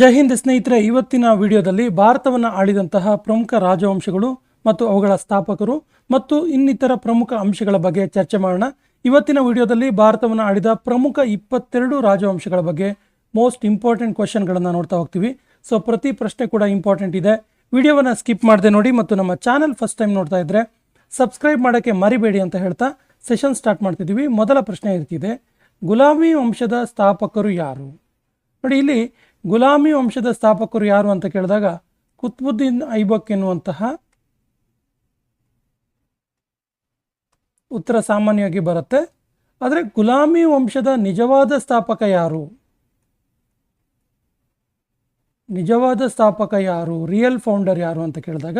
ಜೈ ಹಿಂದ್ ಸ್ನೇಹಿತರೆ, ಇವತ್ತಿನ ವಿಡಿಯೋದಲ್ಲಿ ಭಾರತವನ್ನು ಆಳಿದಂತಹ ಪ್ರಮುಖ ರಾಜವಂಶಗಳು ಮತ್ತು ಅವುಗಳ ಸ್ಥಾಪಕರು ಮತ್ತು ಇನ್ನಿತರ ಪ್ರಮುಖ ಅಂಶಗಳ ಬಗ್ಗೆ ಚರ್ಚೆ ಮಾಡೋಣ. ಇವತ್ತಿನ ವಿಡಿಯೋದಲ್ಲಿ ಭಾರತವನ್ನು ಆಳಿದ ಪ್ರಮುಖ ಇಪ್ಪತ್ತೆರಡು ರಾಜವಂಶಗಳ ಬಗ್ಗೆ ಮೋಸ್ಟ್ ಇಂಪಾರ್ಟೆಂಟ್ ಕ್ವಶನ್ಗಳನ್ನು ನೋಡ್ತಾ ಹೋಗ್ತೀವಿ. ಸೊ ಪ್ರತಿ ಪ್ರಶ್ನೆ ಕೂಡ ಇಂಪಾರ್ಟೆಂಟ್ ಇದೆ. ವಿಡಿಯೋವನ್ನು ಸ್ಕಿಪ್ ಮಾಡದೆ ನೋಡಿ ಮತ್ತು ನಮ್ಮ ಚಾನಲ್ ಫಸ್ಟ್ ಟೈಮ್ ನೋಡ್ತಾ ಇದ್ರೆ ಸಬ್ಸ್ಕ್ರೈಬ್ ಮಾಡೋಕ್ಕೆ ಮರಿಬೇಡಿ ಅಂತ ಹೇಳ್ತಾ ಸೆಷನ್ ಸ್ಟಾರ್ಟ್ ಮಾಡ್ತಿದ್ದೀವಿ. ಮೊದಲ ಪ್ರಶ್ನೆ ಇರ್ತಿದೆ. ಗುಲಾಮಿ ವಂಶದ ಸ್ಥಾಪಕರು ಯಾರು? ನೋಡಿ, ಇಲ್ಲಿ ಗುಲಾಮಿ ವಂಶದ ಸ್ಥಾಪಕರು ಯಾರು ಅಂತ ಕೇಳಿದಾಗ ಕುತ್ಬುದ್ದೀನ್ ಐಬಕ್ ಎನ್ನುವಂತಹ ಉತ್ತರ ಸಾಮಾನ್ಯವಾಗಿ ಬರುತ್ತೆ. ಆದರೆ ಗುಲಾಮಿ ವಂಶದ ನಿಜವಾದ ಸ್ಥಾಪಕ ಯಾರು? ನಿಜವಾದ ಸ್ಥಾಪಕ ಯಾರು? ರಿಯಲ್ ಫೌಂಡರ್ ಯಾರು ಅಂತ ಕೇಳಿದಾಗ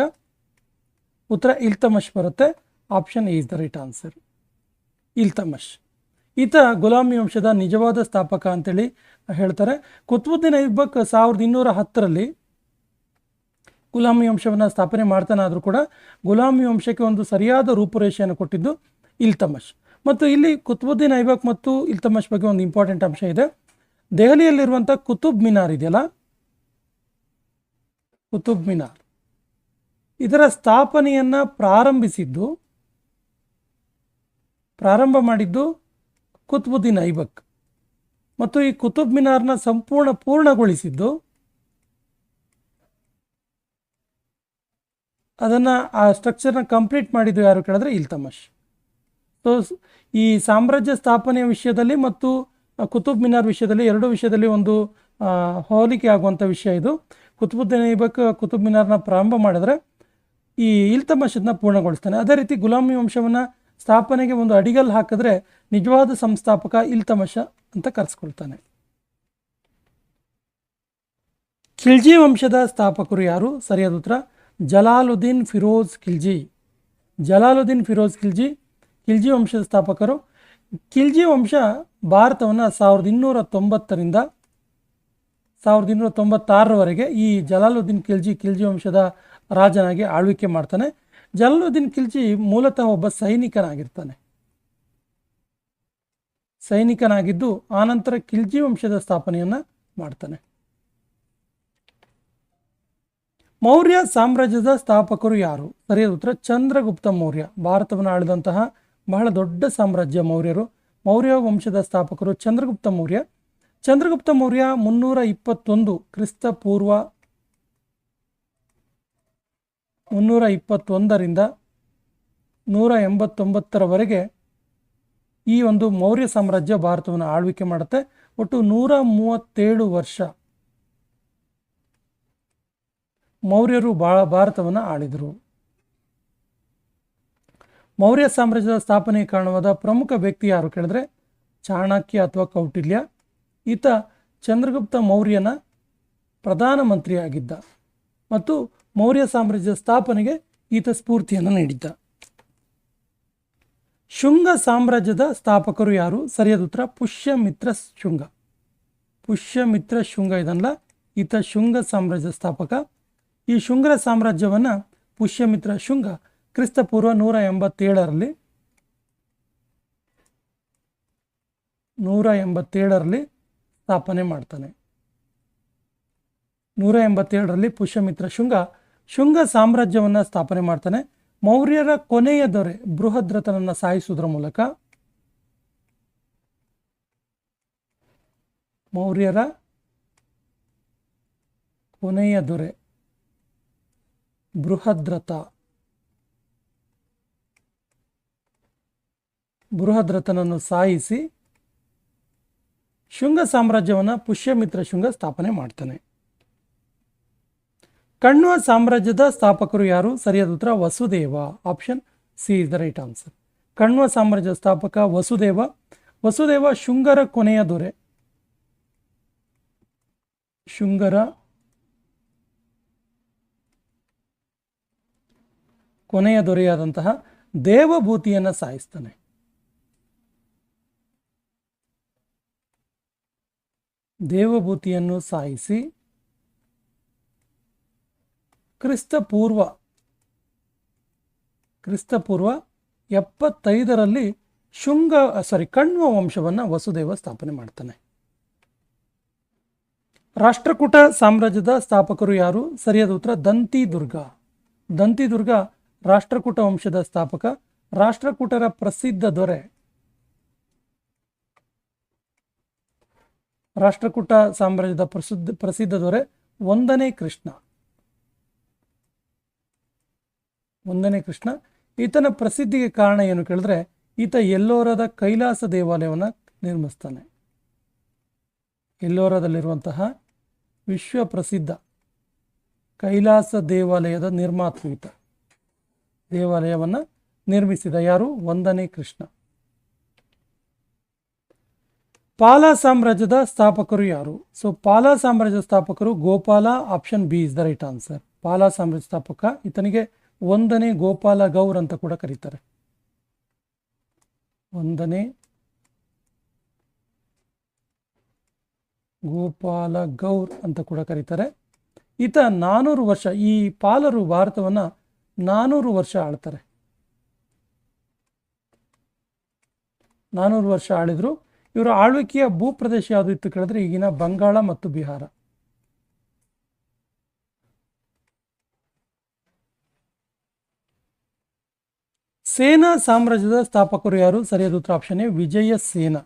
ಉತ್ತರ ಇಲ್ತಮಶ್ ಬರುತ್ತೆ. Option is the right answer. Iltutmish. ಈತ ಗುಲಾಮಿ ವಂಶದ ನಿಜವಾದ ಸ್ಥಾಪಕ ಅಂತೇಳಿ ಹೇಳ್ತಾರೆ. ಕುತ್ಬುದ್ದೀನ್ ಐಬಕ್ ಸಾವಿರದ ಇನ್ನೂರ ಹತ್ತರಲ್ಲಿ ಗುಲಾಮಿ ವಂಶವನ್ನು ಸ್ಥಾಪನೆ ಮಾಡ್ತಾನಾದರೂ ಕೂಡ ಗುಲಾಮಿ ವಂಶಕ್ಕೆ ಒಂದು ಸರಿಯಾದ ರೂಪುರೇಷೆಯನ್ನು ಕೊಟ್ಟಿದ್ದು ಇಲ್ತಮಶ್. ಮತ್ತು ಇಲ್ಲಿ ಕುತ್ಬುದ್ದೀನ್ ಐಬಕ್ ಮತ್ತು ಇಲ್ತಮಶ್ ಬಗ್ಗೆ ಒಂದು ಇಂಪಾರ್ಟೆಂಟ್ ಅಂಶ ಇದೆ. ದೆಹಲಿಯಲ್ಲಿರುವಂಥ ಕುತುಬ್ ಮಿನಾರ್ ಇದೆಯಲ್ಲ? ಕುತುಬ್ ಮಿನಾರ್. ಇದರ ಸ್ಥಾಪನೆಯನ್ನು ಪ್ರಾರಂಭಿಸಿದ್ದು, ಪ್ರಾರಂಭ ಮಾಡಿದ್ದು ಕುತ್ಬುದ್ದೀನ್ ಐಬಕ್ ಮತ್ತು ಈ ಕುತುಬ್ ಮಿನಾರ್ನ ಸಂಪೂರ್ಣ ಪೂರ್ಣಗೊಳಿಸಿದ್ದು ಅದನ್ನು ಆ ಸ್ಟ್ರಕ್ಚರ್ನ ಕಂಪ್ಲೀಟ್ ಮಾಡಿದ್ದು ಯಾರು ಕೇಳಿದ್ರೆ ಇಲ್ತಮಶ್ ಸೊ ಈ ಸಾಮ್ರಾಜ್ಯ ಸ್ಥಾಪನೆಯ ವಿಷಯದಲ್ಲಿ ಮತ್ತು ಕುತುಬ್ ಮಿನಾರ್ ವಿಷಯದಲ್ಲಿ ಎರಡು ವಿಷಯದಲ್ಲಿ ಒಂದು ಹೋಲಿಕೆ ಆಗುವಂಥ ವಿಷಯ ಇದು. ಕುತುಬುದ್ದೀನ್ ಐಬಕ್ ಕುತುಬ್ ಮಿನಾರ್ನ ಪ್ರಾರಂಭ ಮಾಡಿದ್ರೆ ಈ ಇಲ್ತಮಶ್ ಅದನ್ನ ಪೂರ್ಣಗೊಳಿಸ್ತಾನೆ. ಅದೇ ರೀತಿ ಗುಲಾಮಿ ವಂಶವನ್ನು ಸ್ಥಾಪನೆಗೆ ಒಂದು ಅಡಿಗಲ್ ಹಾಕಿದ್ರೆ ನಿಜವಾದ ಸಂಸ್ಥಾಪಕ ಇಲ್ತಮಶ ಅಂತ ಕರೆಸ್ಕೊಳ್ತಾನೆ. ಖಿಲ್ಜಿ ವಂಶದ ಸ್ಥಾಪಕರು ಯಾರು? ಸರಿಯಾದ ಉತ್ತರ, ಜಲಾಲುದ್ದೀನ್ ಫಿರೋಜ್ ಖಿಲ್ಜಿ. ಜಲಾಲುದ್ದೀನ್ ಫಿರೋಜ್ ಖಿಲ್ಜಿ ಖಿಲ್ಜಿ ವಂಶದ ಸ್ಥಾಪಕರು. ಖಿಲ್ಜಿ ವಂಶ ಭಾರತವನ್ನು ಸಾವಿರದ ಇನ್ನೂರ ತೊಂಬತ್ತರಿಂದ, ಸಾವಿರದ ಇನ್ನೂರ ತೊಂಬತ್ತಾರರವರೆಗೆ ಈ ಜಲಾಲುದ್ದೀನ್ ಖಿಲ್ಜಿ ಖಿಲ್ಜಿ ವಂಶದ ರಾಜನಾಗಿ ಆಳ್ವಿಕೆ ಮಾಡ್ತಾನೆ. ಜಲಾಲುದ್ದೀನ್ ಖಿಲ್ಜಿ ಮೂಲತಃ ಒಬ್ಬ ಸೈನಿಕನಾಗಿರ್ತಾನೆ. ಸೈನಿಕನಾಗಿದ್ದು ಆನಂತರ ಖಿಲ್ಜಿ ವಂಶದ ಸ್ಥಾಪನೆಯನ್ನು ಮಾಡ್ತಾನೆ. ಮೌರ್ಯ ಸಾಮ್ರಾಜ್ಯದ ಸ್ಥಾಪಕರು ಯಾರು? ಸರಿಯಾದ ಉತ್ತರ, ಚಂದ್ರಗುಪ್ತ ಮೌರ್ಯ. ಭಾರತವನ್ನು ಆಳಿದಂತಹ ಬಹಳ ದೊಡ್ಡ ಸಾಮ್ರಾಜ್ಯ ಮೌರ್ಯರು. ಮೌರ್ಯ ವಂಶದ ಸ್ಥಾಪಕರು ಚಂದ್ರಗುಪ್ತ ಮೌರ್ಯ. ಚಂದ್ರಗುಪ್ತ ಮೌರ್ಯ ಮುನ್ನೂರ ಇಪ್ಪತ್ತೊಂದು ಕ್ರಿಸ್ತ ಪೂರ್ವ ಮುನ್ನೂರ ಇಪ್ಪತ್ತೊಂದರಿಂದ ನೂರ ಎಂಬತ್ತೊಂಬತ್ತರವರೆಗೆ ಈ ಒಂದು ಮೌರ್ಯ ಸಾಮ್ರಾಜ್ಯ ಭಾರತವನ್ನು ಆಳ್ವಿಕೆ ಮಾಡುತ್ತೆ. ಒಟ್ಟು ನೂರ ಮೂವತ್ತೇಳು ವರ್ಷ ಮೌರ್ಯರು ಬಾಳ ಭಾರತವನ್ನು ಆಳಿದರು. ಮೌರ್ಯ ಸಾಮ್ರಾಜ್ಯದ ಸ್ಥಾಪನೆಗೆ ಕಾರಣವಾದ ಪ್ರಮುಖ ವ್ಯಕ್ತಿ ಯಾರು ಕೇಳಿದ್ರೆ ಚಾಣಕ್ಯ ಅಥವಾ ಕೌಟಿಲ್ಯ. ಈತ ಚಂದ್ರಗುಪ್ತ ಮೌರ್ಯನ ಪ್ರಧಾನಮಂತ್ರಿಯಾಗಿದ್ದ ಮತ್ತು ಮೌರ್ಯ ಸಾಮ್ರಾಜ್ಯದ ಸ್ಥಾಪನೆಗೆ ಈತ ಸ್ಫೂರ್ತಿಯನ್ನು ನೀಡಿದ್ದ. ಶುಂಗ ಸಾಮ್ರಾಜ್ಯದ ಸ್ಥಾಪಕರು ಯಾರು? ಸರಿಯಾದ ಉತ್ತರ, ಪುಷ್ಯಮಿತ್ರ ಶುಂಗ. ಪುಷ್ಯಮಿತ್ರ ಶುಂಗ ಇದನ್ನಲ್ಲ ಈತ ಶುಂಗ ಸಾಮ್ರಾಜ್ಯದ ಸ್ಥಾಪಕ. ಈ ಶುಂಗ ಸಾಮ್ರಾಜ್ಯವನ್ನು ಪುಷ್ಯಮಿತ್ರ ಶುಂಗ, ಕ್ರಿಸ್ತಪೂರ್ವ ನೂರ ಎಂಬತ್ತೇಳರಲ್ಲಿ ನೂರ ಎಂಬತ್ತೇಳರಲ್ಲಿ ಸ್ಥಾಪನೆ ಮಾಡ್ತಾನೆ. ನೂರ ಎಂಬತ್ತೇಳರಲ್ಲಿ ಪುಷ್ಯಮಿತ್ರ ಶುಂಗ ಶುಂಗ ಸಾಮ್ರಾಜ್ಯವನ್ನು ಸ್ಥಾಪನೆ ಮಾಡ್ತಾನೆ. ಮೌರ್ಯರ ಕೊನೆಯ ದೊರೆ ಬೃಹದ್ರಥನನ್ನು ಸಾಯಿಸುವುದರ ಮೂಲಕ ಮೌರ್ಯರ ಕೊನೆಯ ದೊರೆ ಬೃಹದ್ರಥ. ಬೃಹದ್ರಥನನ್ನು ಸಾಯಿಸಿ ಶುಂಗ ಸಾಮ್ರಾಜ್ಯವನ್ನು ಪುಷ್ಯಮಿತ್ರ ಶುಂಗ ಸ್ಥಾಪನೆ ಮಾಡ್ತಾನೆ. ಕಣ್ವ ಸಾಮ್ರಾಜ್ಯದ ಸ್ಥಾಪಕರು ಯಾರು? ಸರಿಯಾದ ಉತ್ತರ Vasudeva. Option C is the right answer Kanva ಸಾಮ್ರಾಜ್ಯದ ಸ್ಥಾಪಕ ವಸುದೇವ. ವಸುದೇವ ಶುಂಗರ ಕೊನೆಯ ದೊರೆ. ಶುಂಗರ ಕೊನೆಯ ದೊರೆಯಾದಂತಹ ದೇವಭೂತಿಯನ್ನು ಸಾಯಿಸ್ತಾನೆ. ದೇವಭೂತಿಯನ್ನು ಸಾಯಿಸಿ ಕ್ರಿಸ್ತಪೂರ್ವ ಕ್ರಿಸ್ತಪೂರ್ವ ಎಪ್ಪತ್ತೈದರಲ್ಲಿ ಶುಂಗ ಸಾರಿ ಕಣ್ವ ವಂಶವನ್ನು ವಸುದೇವ ಸ್ಥಾಪನೆ ಮಾಡ್ತಾನೆ. ರಾಷ್ಟ್ರಕೂಟ ಸಾಮ್ರಾಜ್ಯದ ಸ್ಥಾಪಕರು ಯಾರು? ಸರಿಯಾದ ಉತ್ತರ ದಂತಿ ದುರ್ಗ ದಂತಿ ದುರ್ಗ ರಾಷ್ಟ್ರಕೂಟ ವಂಶದ ಸ್ಥಾಪಕ, ರಾಷ್ಟ್ರಕೂಟರ ಪ್ರಸಿದ್ಧ ದೊರೆ. ರಾಷ್ಟ್ರಕೂಟ ಸಾಮ್ರಾಜ್ಯದ ಪ್ರಸಿದ್ಧ ಪ್ರಸಿದ್ಧ ದೊರೆ ಒಂದನೇ ಕೃಷ್ಣ. ಒಂದನೇ ಕೃಷ್ಣ, ಈತನ ಪ್ರಸಿದ್ಧಿಗೆ ಕಾರಣ ಏನು ಕೇಳಿದ್ರೆ, ಈತ ಎಲ್ಲೋರದ ಕೈಲಾಸ ದೇವಾಲಯವನ್ನು ನಿರ್ಮಿಸ್ತಾನೆ. ಎಲ್ಲೋರದಲ್ಲಿರುವಂತಹ ವಿಶ್ವ ಪ್ರಸಿದ್ಧ ಕೈಲಾಸ ದೇವಾಲಯದ ನಿರ್ಮಾತೃ ಈತ. ದೇವಾಲಯವನ್ನು ನಿರ್ಮಿಸಿದ ಯಾರು? ಒಂದನೇ ಕೃಷ್ಣ. ಪಾಲ ಸಾಮ್ರಾಜ್ಯದ ಸ್ಥಾಪಕರು ಯಾರು? ಸೊ ಪಾಲ ಸಾಮ್ರಾಜ್ಯದ ಸ್ಥಾಪಕರು Gopala option B is the right answer Pala ಸಾಮ್ರಾಜ್ಯ ಸ್ಥಾಪಕ ಈತನಿಗೆ ಒಂದನೇ ಗೋಪಾಲ ಗೌರ್ ಅಂತ ಕೂಡ ಕರೀತಾರೆ. ಒಂದನೇ ಗೋಪಾಲ ಗೌರ್ ಅಂತ ಕೂಡ ಕರೀತಾರೆ. ಈತ ನಾನೂರು ವರ್ಷ, ಈ ಪಾಲರು ಭಾರತವನ್ನು ನಾನೂರು ವರ್ಷ ಆಳ್ತಾರೆ. ನಾನೂರು ವರ್ಷ ಆಳಿದ್ರು. ಇವರ ಆಳ್ವಿಕೆಯ ಭೂಪ್ರದೇಶ ಯಾವುದು ಇತ್ತು ಕೇಳಿದ್ರೆ ಈಗಿನ ಬಂಗಾಳ ಮತ್ತು ಬಿಹಾರ. ಸೇನಾ ಸಾಮ್ರಾಜ್ಯದ ಸ್ಥಾಪಕರು ಯಾರು? ಸರಿಯಾದ ಉತ್ತರ ಆಪ್ಷನ್ ಎ, ವಿಜಯ ಸೇನ.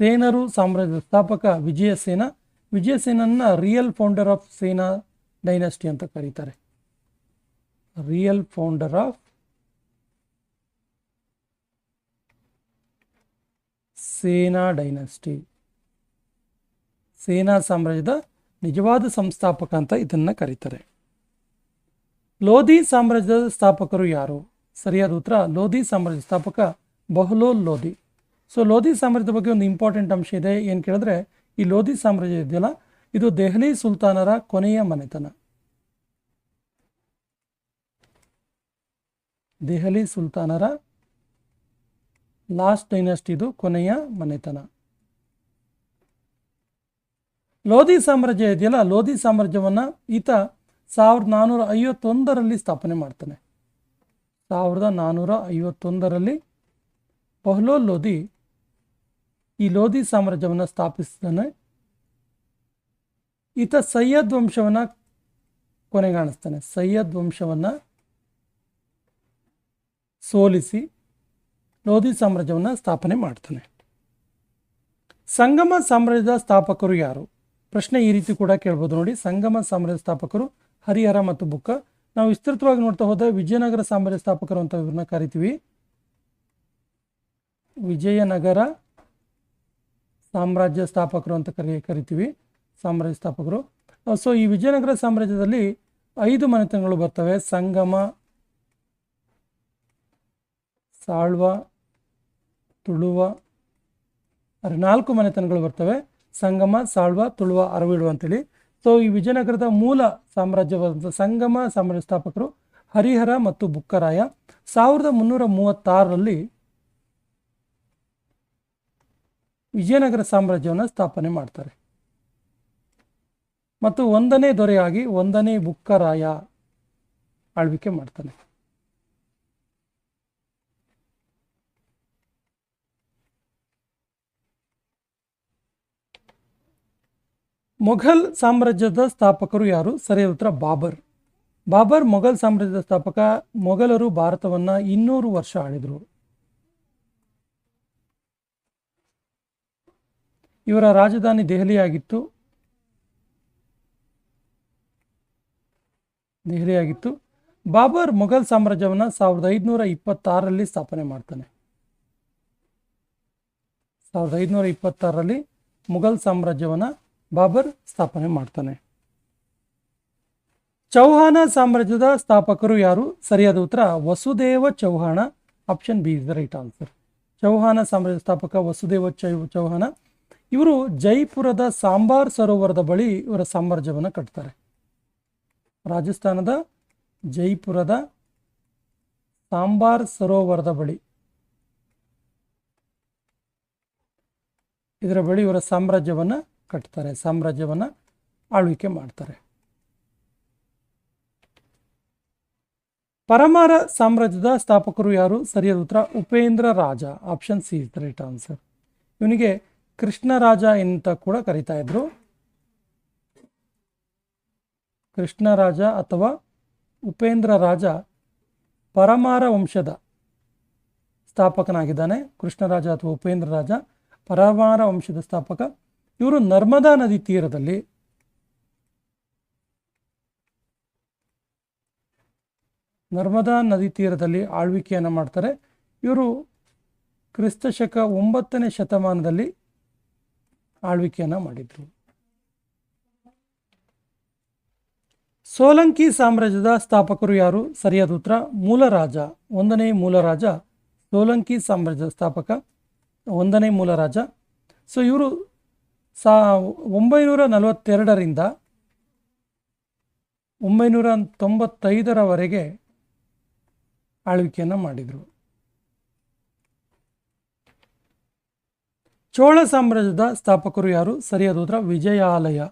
ಸೇನರು ಸಾಮ್ರಾಜ್ಯದ ಸ್ಥಾಪಕ ವಿಜಯ ಸೇನ. ವಿಜಯ ಸೇನನ್ನ real founder of Sena dynasty ಅಂತ ಕರೀತಾರೆ. Real founder of Sena dynasty Sena ಸಾಮ್ರಾಜ್ಯದ ನಿಜವಾದ ಸಂಸ್ಥಾಪಕ ಅಂತ ಇದನ್ನ ಕರೀತಾರೆ. ಲೋಧಿ ಸಾಮ್ರಾಜ್ಯದ ಸ್ಥಾಪಕರು ಯಾರು? ಸರಿಯಾದ ಉತ್ತರ, ಲೋಧಿ ಸಾಮ್ರಾಜ್ಯ ಸ್ಥಾಪಕ ಬಹ್ಲೋಲ್ ಲೋಧಿ. ಸೊ ಲೋಧಿ ಸಾಮ್ರಾಜ್ಯದ ಬಗ್ಗೆ ಒಂದು ಇಂಪಾರ್ಟೆಂಟ್ ಅಂಶ ಇದೆ. ಏನು ಕೇಳಿದ್ರೆ, ಈ ಲೋಧಿ ಸಾಮ್ರಾಜ್ಯ ಇದೆಯಲ್ಲ? ಇದು ದೆಹಲಿ ಸುಲ್ತಾನರ ಕೊನೆಯ ಮನೆತನ. ದೆಹಲಿ ಸುಲ್ತಾನರ ಲಾಸ್ಟ್ ಡೈನಸ್ಟಿ ಇದು ಕೊನೆಯ ಮನೆತನ. ಲೋಧಿ ಸಾಮ್ರಾಜ್ಯ ಇದೆಯಲ್ಲ? ಲೋಧಿ ಸಾಮ್ರಾಜ್ಯವನ್ನು ಈತ ಸಾವಿರದ ನಾನ್ನೂರ ಐವತ್ತೊಂದರಲ್ಲಿ ಸ್ಥಾಪನೆ ಮಾಡ್ತಾನೆ. ಸಾವಿರದ ನಾನ್ನೂರ ಐವತ್ತೊಂದರಲ್ಲಿ ಪಹ್ಲೋ ಲೋಧಿ ಈ ಲೋಧಿ ಸಾಮ್ರಾಜ್ಯವನ್ನು ಸ್ಥಾಪಿಸಿದ್ದಾನೆ ಈತ ಸೈಯದ್ ವಂಶವನ್ನು ಕೊನೆಗಾಣಿಸ್ತಾನೆ. ಸೈಯದ್ ವಂಶವನ್ನು ಸೋಲಿಸಿ ಲೋಧಿ ಸಾಮ್ರಾಜ್ಯವನ್ನು ಸ್ಥಾಪನೆ ಮಾಡ್ತಾನೆ. ಸಂಗಮ ಸಾಮ್ರಾಜ್ಯದ ಸ್ಥಾಪಕರು ಯಾರು? ಪ್ರಶ್ನೆ ಈ ರೀತಿ ಕೂಡ ಕೇಳ್ಬೋದು ನೋಡಿ. ಸಂಗಮ ಸಾಮ್ರಾಜ್ಯ ಸ್ಥಾಪಕರು ಹರಿಹರ ಮತ್ತು ಬುಕ್ಕ. ನಾವು ವಿಸ್ತೃತವಾಗಿ ನೋಡ್ತಾ ಹೋದ ವಿಜಯನಗರ ಸಾಮ್ರಾಜ್ಯ ಸ್ಥಾಪಕರು ಅಂತ ಇವ್ರನ್ನ ಕರಿತೀವಿ. ವಿಜಯನಗರ ಸಾಮ್ರಾಜ್ಯ ಸ್ಥಾಪಕರು ಅಂತ ಕರಿ, ಕರಿತೀವಿ, ಸಾಮ್ರಾಜ್ಯ ಸ್ಥಾಪಕರು. ಸೊ ಈ ವಿಜಯನಗರ ಸಾಮ್ರಾಜ್ಯದಲ್ಲಿ ಐದು ಮನೆತನಗಳು ಬರ್ತವೆ. ಸಂಗಮ, ಸಾಳ್ವ, ತುಳುವ ಅರೆ ನಾಲ್ಕು ಮನೆತನಗಳು ಬರ್ತವೆ. ಸಂಗಮ, ಸಾಳ್ವ, ತುಳುವ ಅರವಿಡುವ ಅಂತೇಳಿ. ಸೊ ಈ ವಿಜಯನಗರದ ಮೂಲ ಸಾಮ್ರಾಜ್ಯವಾದಂಥ ಸಂಗಮ ಸಾಮ್ರಾಜ್ಯ ಸ್ಥಾಪಕರು ಹರಿಹರ ಮತ್ತು ಬುಕ್ಕರಾಯ ಸಾವಿರದ ಮುನ್ನೂರ ಮೂವತ್ತಾರರಲ್ಲಿ ವಿಜಯನಗರ ಸಾಮ್ರಾಜ್ಯವನ್ನು ಸ್ಥಾಪನೆ ಮಾಡ್ತಾರೆ. ಮತ್ತು ಒಂದನೇ ದೊರೆಯಾಗಿ ಒಂದನೇ ಬುಕ್ಕರಾಯ ಆಳ್ವಿಕೆ ಮಾಡ್ತಾನೆ. ಮೊಘಲ್ ಸಾಮ್ರಾಜ್ಯದ ಸ್ಥಾಪಕರು ಯಾರು? ಸರಿಯಾದ ಉತ್ತರ ಬಾಬರ್. ಬಾಬರ್ ಮೊಘಲ್ ಸಾಮ್ರಾಜ್ಯದ ಸ್ಥಾಪಕ, ಮೊಘಲರು ಭಾರತವನ್ನು ಇನ್ನೂರು ವರ್ಷ ಆಳಿದರು. ಇವರ ರಾಜಧಾನಿ ದೆಹಲಿಯಾಗಿತ್ತು. ದೆಹಲಿಯಾಗಿತ್ತು. ಬಾಬರ್ ಮೊಘಲ್ ಸಾಮ್ರಾಜ್ಯವನ್ನು ಸಾವಿರದ ಐದುನೂರ ಇಪ್ಪತ್ತಾರರಲ್ಲಿ ಸ್ಥಾಪನೆ ಮಾಡ್ತಾನೆ. ಸಾವಿರದ ಐದುನೂರ ಇಪ್ಪತ್ತಾರರಲ್ಲಿ ಮೊಘಲ್ ಸಾಮ್ರಾಜ್ಯವನ್ನು ಬಾಬರ್ ಸ್ಥಾಪನೆ ಮಾಡ್ತಾನೆ. ಚೌಹಾಣ ಸಾಮ್ರಾಜ್ಯದ ಸ್ಥಾಪಕರು ಯಾರು? ಸರಿಯಾದ ಉತ್ತರ, Vasudeva Chauhan option B is the right answer Chauhan ಸಾಮ್ರಾಜ್ಯ ಸ್ಥಾಪಕ ವಸುದೇವ ಚೌ, ಚೌಹಾಣ, ಇವರು ಜೈಪುರದ ಸಾಂಬಾರ್ ಸರೋವರದ ಬಳಿ ಇವರ ಸಾಮ್ರಾಜ್ಯವನ್ನು ಕಟ್ತಾರೆ. ರಾಜಸ್ಥಾನದ ಜೈಪುರದ ಸಾಂಬಾರ್ ಸರೋವರದ ಬಳಿ, ಇದರ ಬಳಿ ಇವರ ಸಾಮ್ರಾಜ್ಯವನ್ನು ಕಟ್ತಾರೆ, ಸಾಮ್ರಾಜ್ಯವನ್ನು ಆಳ್ವಿಕೆ ಮಾಡ್ತಾರೆ. ಪರಮಾರ ಸಾಮ್ರಾಜ್ಯದ ಸ್ಥಾಪಕರು ಯಾರು? ಸರಿಯಾದ ಉತ್ತರ, Upendra Raja option C is right answer ಇವನಿಗೆ ಕೃಷ್ಣ ರಾಜ ಅಂತ ಕೂಡ ಕರಿತಾ ಇದ್ರು. ಕೃಷ್ಣರಾಜ ಅಥವಾ ಉಪೇಂದ್ರ ರಾಜ ಪರಮಾರ ವಂಶದ ಸ್ಥಾಪಕನಾಗಿದ್ದಾನೆ. ಕೃಷ್ಣರಾಜ ಅಥವಾ ಉಪೇಂದ್ರ ರಾಜ ಪರಮಾರ ವಂಶದ ಸ್ಥಾಪಕ ಇವರು ನರ್ಮದಾ ನದಿ ತೀರದಲ್ಲಿ ನರ್ಮದಾ ನದಿ ತೀರದಲ್ಲಿ ಆಳ್ವಿಕೆಯನ್ನು ಮಾಡ್ತಾರೆ. ಇವರು ಕ್ರಿಸ್ತಶಕ ಒಂಬತ್ತನೇ ಶತಮಾನದಲ್ಲಿ ಆಳ್ವಿಕೆಯನ್ನು ಮಾಡಿದರು. ಸೋಲಂಕಿ ಸಾಮ್ರಾಜ್ಯದ ಸ್ಥಾಪಕರು ಯಾರು? ಸರಿಯಾದ ಉತ್ತರ, ಮೂಲರಾಜ, ಒಂದನೇ ಮೂಲರಾಜ, ಸೋಲಂಕಿ ಸಾಮ್ರಾಜ್ಯದ ಸ್ಥಾಪಕ, ಒಂದನೇ ಮೂಲರಾಜ. ಸೊ ಇವರು ಸಾ ಒಂಬೈನೂರ ನಲವತ್ತೆರಡರಿಂದ ಒಂಬೈನೂರ ತೊಂಬತ್ತೈದರವರೆಗೆ ಆಳ್ವಿಕೆಯನ್ನು ಮಾಡಿದರು. ಚೋಳ ಸಾಮ್ರಾಜ್ಯದ ಸ್ಥಾಪಕರು ಯಾರು? ಸರಿಯಾದ ಉತ್ತರ, Vijayalaya.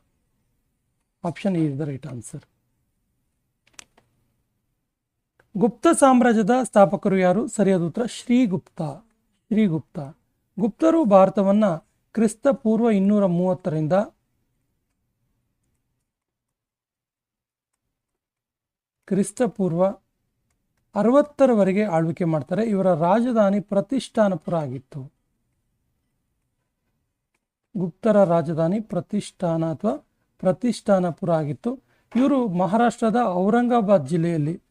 Option is the right answer Gupta ಸಾಮ್ರಾಜ್ಯದ ಸ್ಥಾಪಕರು ಯಾರು? ಸರಿಯಾದ ಉತ್ತರ, ಶ್ರೀಗುಪ್ತ. ಶ್ರೀಗುಪ್ತ. ಗುಪ್ತರು ಭಾರತವನ್ನ ಕ್ರಿಸ್ತ ಪೂರ್ವ ಇನ್ನೂರ ಮೂವತ್ತರಿಂದ ಕ್ರಿಸ್ತ ಪೂರ್ವ ಅರವತ್ತರವರೆಗೆ ಆಳ್ವಿಕೆ ಮಾಡ್ತಾರೆ. ಇವರ ರಾಜಧಾನಿ ಪ್ರತಿಷ್ಠಾನಪುರ ಆಗಿತ್ತು ಗುಪ್ತರ ರಾಜಧಾನಿ ಪ್ರತಿಷ್ಠಾನ ಅಥವಾ ಪ್ರತಿಷ್ಠಾನಪುರ ಆಗಿತ್ತು. ಇವರು ಮಹಾರಾಷ್ಟ್ರದ ಔರಂಗಾಬಾದ್ ಜಿಲ್ಲೆಯಲ್ಲಿ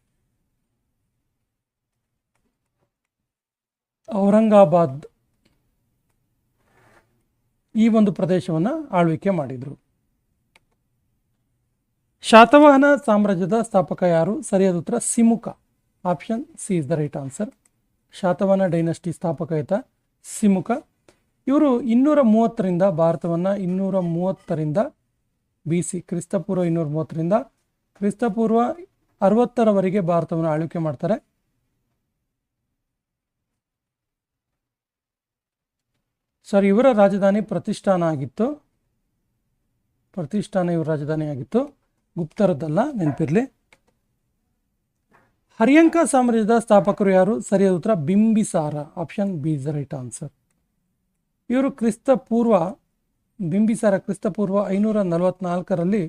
ಔರಂಗಾಬಾದ್ ಈ ಒಂದು ಪ್ರದೇಶವನ್ನು ಆಳ್ವಿಕೆ ಮಾಡಿದರು. ಶಾತವಾಹನ ಸಾಮ್ರಾಜ್ಯದ ಸ್ಥಾಪಕ ಯಾರು? ಸರಿಯಾದ ಉತ್ತರ Simuka. Option C is the right answer Satavahana dynasty ಸ್ಥಾಪಕ ಆಯ್ತ ಸಿಮುಕ. ಇವರು ಇನ್ನೂರ ಮೂವತ್ತರಿಂದ ಭಾರತವನ್ನು ಇನ್ನೂರ ಮೂವತ್ತರಿಂದ ಬಿ ಸಿ ಕ್ರಿಸ್ತಪೂರ್ವ ಇನ್ನೂರ ಮೂವತ್ತರಿಂದ ಕ್ರಿಸ್ತಪೂರ್ವ ಅರವತ್ತರವರೆಗೆ ಭಾರತವನ್ನು ಆಳ್ವಿಕೆ ಮಾಡ್ತಾರೆ. ಸರ್ ಇವರ ರಾಜಧಾನಿ ಪ್ರತಿಷ್ಠಾನ ಆಗಿತ್ತು. ಪ್ರತಿಷ್ಠಾನ ಇವರ ರಾಜಧಾನಿ ಆಗಿತ್ತು. ಗುಪ್ತರದ್ದಲ್ಲ, ನೆನಪಿರಲಿ. ಹರಿಯಂಕ ಸಾಮ್ರಾಜ್ಯದ ಸ್ಥಾಪಕರು ಯಾರು? ಸರಿಯಾದ ಉತ್ತರ, Bimbisara. Option B is right answer ಇವರು ಕ್ರಿಸ್ತ ಪೂರ್ವ, ಬಿಂಬಿಸಾರ ಕ್ರಿಸ್ತ ಪೂರ್ವ ಐನೂರ ನಲವತ್ನಾಲ್ಕರಲ್ಲಿ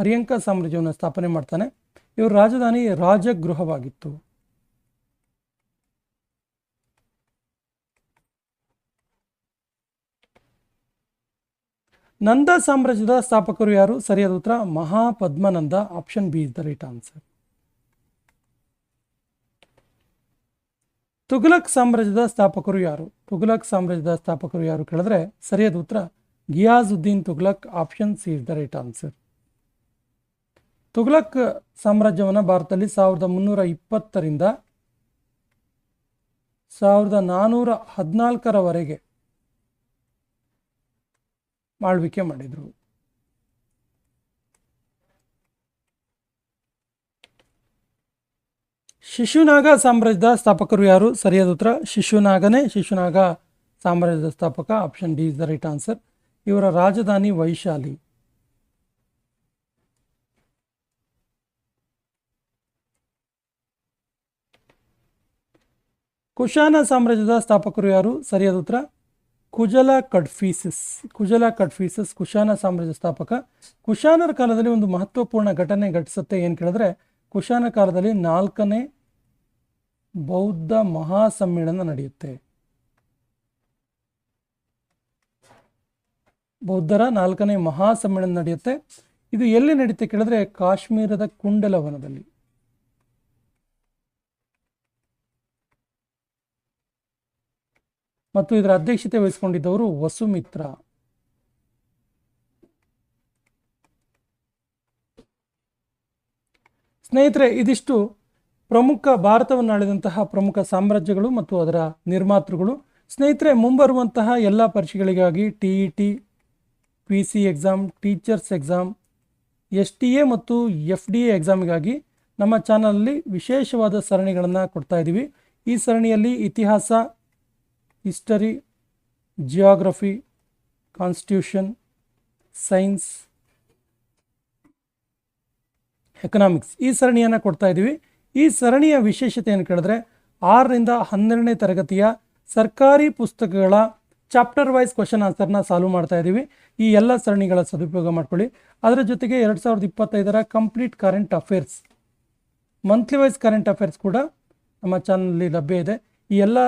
ಹರಿಯಂಕ ಸಾಮ್ರಾಜ್ಯವನ್ನು ಸ್ಥಾಪನೆ ಮಾಡ್ತಾನೆ. ಇವರ ರಾಜಧಾನಿ ರಾಜಗೃಹವಾಗಿತ್ತು. ನಂದ ಸಾಮ್ರಾಜ್ಯದ ಸ್ಥಾಪಕರು ಯಾರು? ಸರಿಯಾದ ಉತ್ತರ, Mahapadmananda option B is the right answer Tughlaq ಸಾಮ್ರಾಜ್ಯದ ಸ್ಥಾಪಕರು ಯಾರು? ತುಘಲಕ್ ಸಾಮ್ರಾಜ್ಯದ ಸ್ಥಾಪಕರು ಯಾರು ಕೇಳಿದ್ರೆ, ಸರಿಯಾದ ಉತ್ತರ Ghiyasuddin Tughlaq option C is the right answer Tughlaq ಸಾಮ್ರಾಜ್ಯವನ್ನು ಭಾರತದಲ್ಲಿ ಸಾವಿರದ ಮುನ್ನೂರ ಇಪ್ಪತ್ತರಿಂದ ಸಾವಿರದ ನಾನ್ನೂರ ಹದಿನಾಲ್ಕರವರೆಗೆ ಆಳ್ವಿಕೆ ಮಾಡಿದರು. ಶಿಶುನಾಗ ಸಾಮ್ರಾಜ್ಯದ ಸ್ಥಾಪಕರು ಯಾರು? ಸರಿಯಾದ ಉತ್ತರ, ಶಿಶುನಾಗನೇ ಶಿಶುನಾಗ ಸಾಮ್ರಾಜ್ಯದ ಸ್ಥಾಪಕ option D is the right answer ಇವರ ರಾಜಧಾನಿ ವೈಶಾಲಿ. ಕುಶಾನ ಸಾಮ್ರಾಜ್ಯದ ಸ್ಥಾಪಕರು ಯಾರು? ಸರಿಯಾದ ಉತ್ತರ ಕುಜಲ ಕಡ್ಫೀಸಸ್ ಕುಜಲ ಕಡ್ಫೀಸಸ್, ಕುಶಾನ ಸಾಮ್ರಾಜ್ಯ ಸ್ಥಾಪಕ ಕುಶಾನರ ಕಾಲದಲ್ಲಿ ಒಂದು ಮಹತ್ವಪೂರ್ಣ ಘಟನೆ ಘಟಿಸುತ್ತೆ, ಏನು ಕೇಳಿದ್ರೆ, ಕುಶಾನ ಕಾಲದಲ್ಲಿ ನಾಲ್ಕನೇ ಬೌದ್ಧ ಮಹಾಸಮ್ಮೇಳನ ನಡೆಯುತ್ತೆ. ಬೌದ್ಧರ ನಾಲ್ಕನೇ ಮಹಾಸಮ್ಮೇಳನ ನಡೆಯುತ್ತೆ. ಇದು ಎಲ್ಲಿ ನಡೆಯುತ್ತೆ ಕೇಳಿದ್ರೆ, ಕಾಶ್ಮೀರದ ಕುಂಡಲವನದಲ್ಲಿ. ಮತ್ತು ಇದರ ಅಧ್ಯಕ್ಷತೆ ವಹಿಸಿಕೊಂಡಿದ್ದವರು ವಸುಮಿತ್ರ. ಸ್ನೇಹಿತರೆ, ಇದಿಷ್ಟು ಪ್ರಮುಖ ಭಾರತವನ್ನು ಆಳಿದಂತಹ ಪ್ರಮುಖ ಸಾಮ್ರಾಜ್ಯಗಳು ಮತ್ತು ಅದರ ನಿರ್ಮಾತೃಗಳು. ಸ್ನೇಹಿತರೆ, ಮುಂಬರುವಂತಹ ಎಲ್ಲ ಪರೀಕ್ಷೆಗಳಿಗಾಗಿ T E T P C exam teachers exam S T A ಮತ್ತು ಎಫ್ ಡಿ ಎ ಎಕ್ಸಾಮಿಗಾಗಿ ನಮ್ಮ ಚಾನಲಲ್ಲಿ ವಿಶೇಷವಾದ ಸರಣಿಗಳನ್ನು ಕೊಡ್ತಾ ಇದ್ದೀವಿ ಈ ಸರಣಿಯಲ್ಲಿ ಇತಿಹಾಸ history, geography, constitution, science, economics ಈ ಸರಣಿಯನ್ನು ಕೊಡ್ತಾ ಇದ್ದೀವಿ. ಈ ಸರಣಿಯ ವಿಶೇಷತೆ ಏನು ಕೇಳಿದ್ರೆ ಆರರಿಂದ ಹನ್ನೆರಡನೇ ತರಗತಿಯ ಸರ್ಕಾರಿ ಪುಸ್ತಕಗಳ ಚಾಪ್ಟರ್ ವೈಸ್ ಕ್ವಶನ್ ಆನ್ಸರ್ನ ಸಾಲ್ವ್ ಮಾಡ್ತಾ ಇದ್ದೀವಿ. ಈ ಎಲ್ಲ ಸರಣಿಗಳ ಸದುಪಯೋಗ ಮಾಡ್ಕೊಳ್ಳಿ. ಅದರ ಜೊತೆಗೆ ಎರಡು ಸಾವಿರದ ಇಪ್ಪತ್ತೈದರ complete current affairs, monthly wise current affairs ಕೂಡ ನಮ್ಮ ಚಾನಲಲ್ಲಿ ಲಭ್ಯ ಇದೆ. ಈ ಎಲ್ಲ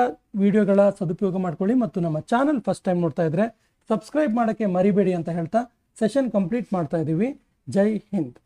ವಿಡಿಯೋಗಳ ಸದುಪಯೋಗ ಮಾಡ್ಕೊಳ್ಳಿ ಮತ್ತು ನಮ್ಮ ಚಾನಲ್ ಫಸ್ಟ್ ಟೈಮ್ ನೋಡ್ತಾ ಇದ್ರೆ ಸಬ್ಸ್ಕ್ರೈಬ್ ಮಾಡೋಕ್ಕೆ ಮರಿಬೇಡಿ ಅಂತ ಹೇಳ್ತಾ ಸೆಷನ್ ಕಂಪ್ಲೀಟ್ ಮಾಡ್ತಾ ಇದ್ದೀವಿ. ಜೈ ಹಿಂದ್.